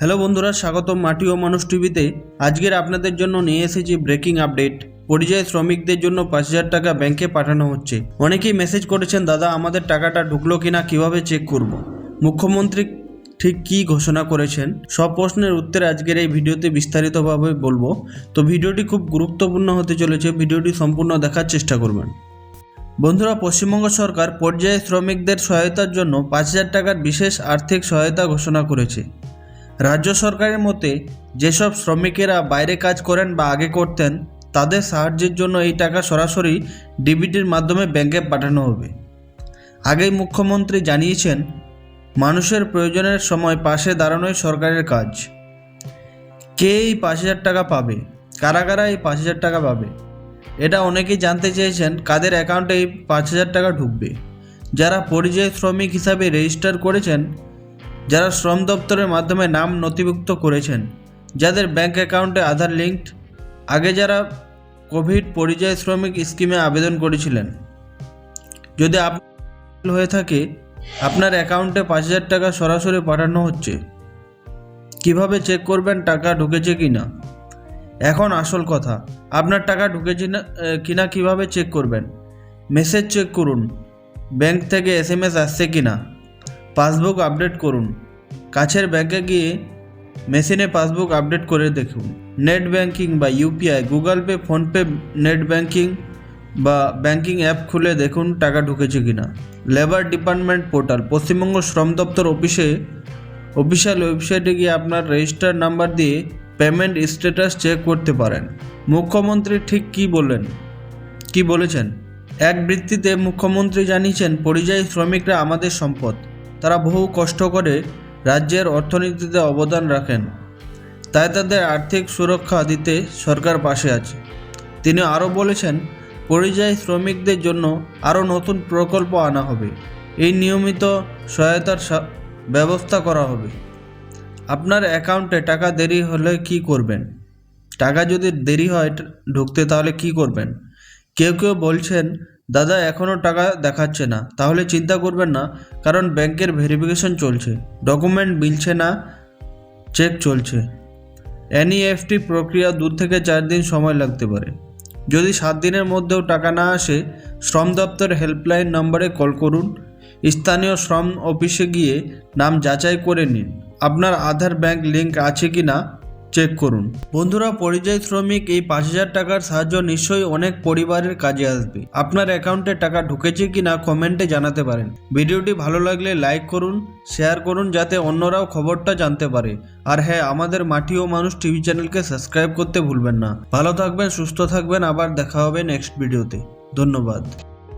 Hello বন্ধুরা, স্বাগতম মাটি ও মানুষ টিভিতে। আজকের আপনাদের জন্য নিয়ে এসেছি ব্রেকিং আপডেট। পরিযায়ী শ্রমিকদের জন্য পাঁচ হাজার টাকা ব্যাংকে পাঠানো হচ্ছে। অনেকেই মেসেজ করেছেন, দাদা, আমাদের টাকাটা ঢুকলো কিনা, কীভাবে চেক করব। মুখ্যমন্ত্রী ঠিক কী ঘোষণা করেছেন, সব প্রশ্নের উত্তরে আজকের এই ভিডিওতে বিস্তারিতভাবে বলব। তো ভিডিওটি খুব গুরুত্বপূর্ণ হতে চলেছে, ভিডিওটি সম্পূর্ণ দেখার চেষ্টা করবেন। বন্ধুরা, পশ্চিমবঙ্গ সরকার পর্যায়ে শ্রমিকদের সহায়তার জন্য পাঁচ হাজার টাকার বিশেষ আর্থিক সহায়তা ঘোষণা করেছে। রাজ্য সরকারের মতে, যেসব শ্রমিকেরা বাইরে কাজ করেন বা আগে করতেন, তাদের সাহায্যের জন্য এই টাকা সরাসরি ডিবিটির মাধ্যমে ব্যাংকে পাঠানো হবে। আগেই মুখ্যমন্ত্রী জানিয়েছেন, মানুষের প্রয়োজনের সময় পাশে দাঁড়ানোই সরকারের কাজ। কে এই পাঁচ হাজার টাকা পাবে? কারা কারা এই পাঁচ হাজার টাকা পাবে? এটা অনেকেই জানতে চেয়েছেন, কাদের অ্যাকাউন্টে এই পাঁচ হাজার টাকা ঢুকবে? যারা পরিযায়ী শ্রমিক হিসাবে রেজিস্টার করেছেন যারা শ্রম দপ্তরের মাধ্যমে নাম নথিভুক্ত করেছেন যাদের ব্যাংক অ্যাকাউন্টে আধার লিঙ্কড আগে যারা কোভিড পরিযায়ী শ্রমিক স্কিমে আবেদন করেছিলেন। যদি আপনার হয়ে থাকে আপনার অ্যাকাউন্টে পাঁচ হাজার টাকা সরাসরি পাঠানো হচ্ছে। কীভাবে চেক করবেন টাকা ঢুকেছে কি না? এখন আসল কথা আপনার টাকা ঢুকেছে না আহ, কিনা কীভাবে চেক করবেন? মেসেজ চেক করুন। ব্যাংক থেকে এস এম এস আসছে কিনা? পাসবুক আপডেট করুন। কাছের ব্যাংকে গিয়ে মেশিনে পাসবুক আপডেট করে দেখুন। নেট ব্যাংকিং বা UPI Google Pay, PhonePe, net banking বা ব্যাংকিং অ্যাপ খুলে দেখুন টাকা ঢুকেছে কিনা। লেবার ডিপার্টমেন্ট পোর্টাল, পশ্চিমবঙ্গ শ্রম দপ্তর অফিসে, অফিসিয়াল ওয়েবসাইটে গিয়ে আপনার রেজিস্টার নাম্বার দিয়ে পেমেন্ট স্ট্যাটাস চেক করতে পারেন। মুখ্যমন্ত্রী ঠিক কী বললেন? কি বলেছেন? এক বৃত্তিতে মুখ্যমন্ত্রী জানিয়েছেন, পরিযায়ী শ্রমিকরা আমাদের সম্পদ। তারা বহু কষ্ট করে রাজ্যের অর্থনীতিতে অবদান রাখেন। তাই তাদের আর্থিক সুরক্ষা দিতে সরকার পাশে আছে। তিনি আরও বলেছেন, পরিযায়ী শ্রমিকদের জন্য আরও নতুন প্রকল্প আনা হবে। এই নিয়মিত সহায়তার ব্যবস্থা করা হবে। আপনার অ্যাকাউন্টে টাকা দেরি হলে কি করবেন? টাকা যদি দেরি হয় ঢুকতে তাহলে কি করবেন? কেউ কেউ বলছেন দাদা এখনও টাকা দেখাচ্ছে না। তাহলে চিন্তা করবেন না, কারণ ব্যাংকের ভেরিফিকেশন চলছে। ডকুমেন্ট মিলছে না, চেক চলছে। এনইএফটি প্রক্রিয়া দু থেকে চার দিন সময় লাগতে পারে। যদি সাত দিনের মধ্যেও টাকা না আসে, শ্রম দপ্তর হেল্পলাইন নম্বরে কল করুন। স্থানীয় শ্রম অফিসে গিয়ে নাম যাচাই করে নিন। আপনার আধার ব্যাংক লিংক আছে কি না চেক করুন। বন্ধুরা, পরিযায়ী শ্রমিক এই পাঁচ হাজার টাকার সাহায্য নিশ্চয়ই অনেক পরিবারের কাজে আসবে। আপনার অ্যাকাউন্টে টাকা ঢুকেছে কি না কমেন্টে জানাতে পারেন। ভিডিওটি ভালো লাগলে লাইক করুন, শেয়ার করুন যাতে অন্যরাও খবরটা জানতে পারে। আর হ্যাঁ আমাদের মাটি ও মানুষ টিভি চ্যানেলকে সাবস্ক্রাইব করতে ভুলবেন না। ভালো থাকবেন, সুস্থ থাকবেন। আবার দেখা হবে নেক্সট ভিডিওতে ধন্যবাদ।